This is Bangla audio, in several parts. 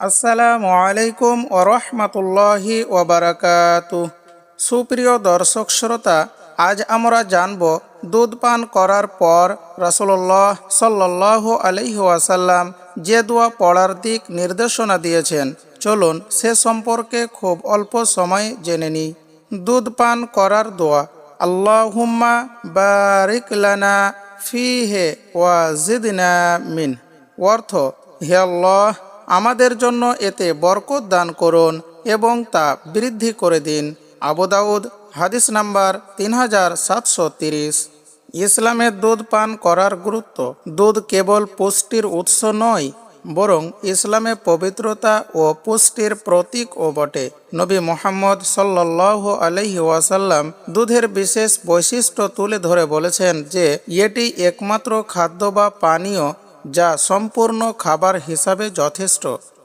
আসসালামু আলাইকুম ওরহমতুল্লাহি ওবারাকাতু সুপ্রিয় দর্শক শ্রোতা, আজ আমরা জানব দুধ পান করার পর রাসূলুল্লাহ সাল্লাহ আলাইহি ওয়াসাল্লাম যে দোয়া পড়ার দিক নির্দেশনা দিয়েছেন। চলুন সে সম্পর্কে খুব অল্প সময় জেনে নিই। দুধ পান করার দোয়া, আল্লাহুম্মা বারিক লানা ফিহে ওয়া জিদনা মিন। অর্থ, হে আল্লাহ আমাদের জন্য এতে বরকত দান করুন এবং তা বৃদ্ধি করে দিন। আবু দাউদ, হাদিস নাম্বার তিন হাজার সাতশো তিরিশ। ইসলামের দুধ পান করার গুরুত্ব দুধ কেবল পুষ্টির উৎস নয়, বরং ইসলামে পবিত্রতা ও পুষ্টির প্রতীকও বটে। নবী মোহাম্মদ সাল্লাহ আলহি ওয়াসাল্লাম দুধের বিশেষ বৈশিষ্ট্য তুলে ধরে বলেছেন যে, এটি একমাত্র খাদ্য বা পানীয় যা সম্পূর্ণ খাবার হিসাবে যথেষ্ট।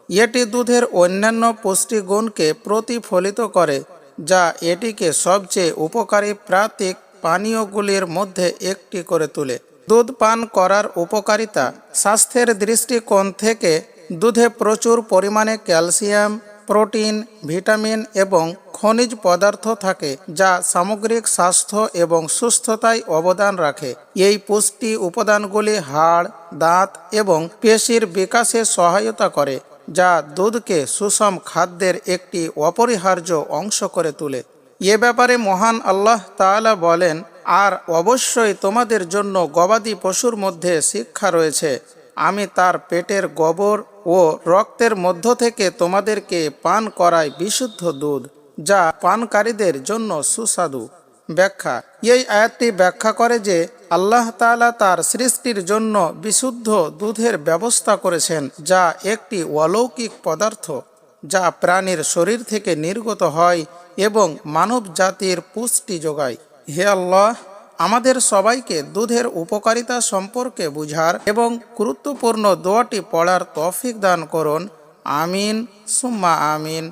এটি দুধের অন্যান্য পুষ্টিগুণকে প্রতিফলিত করে, যা এটিকে সবচেয়ে উপকারী প্রাতিক পানীয়গুলির মধ্যে একটি করে তোলে। দুধ পান করার উপকারিতা, স্বাস্থ্যের দৃষ্টিকোণ থেকে দুধে প্রচুর পরিমাণে ক্যালসিয়াম, প্রোটিন, ভিটামিন এবং খনিজ পদার্থ থাকে যা সামগ্রিক স্বাস্থ্য এবং সুস্থতায় অবদান রাখে। এই পুষ্টি উপাদানগুলি হাড়, দাঁত এবং পেশির বিকাশে সহায়তা করে, যা দুধকে সুষম খাদ্যের একটি অপরিহার্য অংশ করে তোলে। এ ব্যাপারে মহান আল্লাহ তাআলা বলেন, আর অবশ্যই তোমাদের জন্য গবাদি পশুর মধ্যে শিক্ষা রয়েছে। আমি তার পেটের গোবর ও রক্তের মধ্য থেকে তোমাদেরকে পান করাই বিশুদ্ধ দুধ। যা পানকারীদের জন্য সুস্বাদু। ব্যাখ্যা, এই আয়াতটি ব্যাখ্যা করে যে আল্লাহ তাআলা তার সৃষ্টির জন্য বিশুদ্ধ দুধের ব্যবস্থা করেছেন, যা একটি অলৌকিক পদার্থ, যা প্রাণীর শরীর থেকে নির্গত হয় এবং মানব জাতির পুষ্টি যোগায়। হে আল্লাহ, আমাদের সবাইকে দুধের উপকারিতা সম্পর্কে বুঝার এবং গুরুত্বপূর্ণ দোয়াটি পড়ার তৌফিক দান করুন। আমিন, সুম্মা আমিন।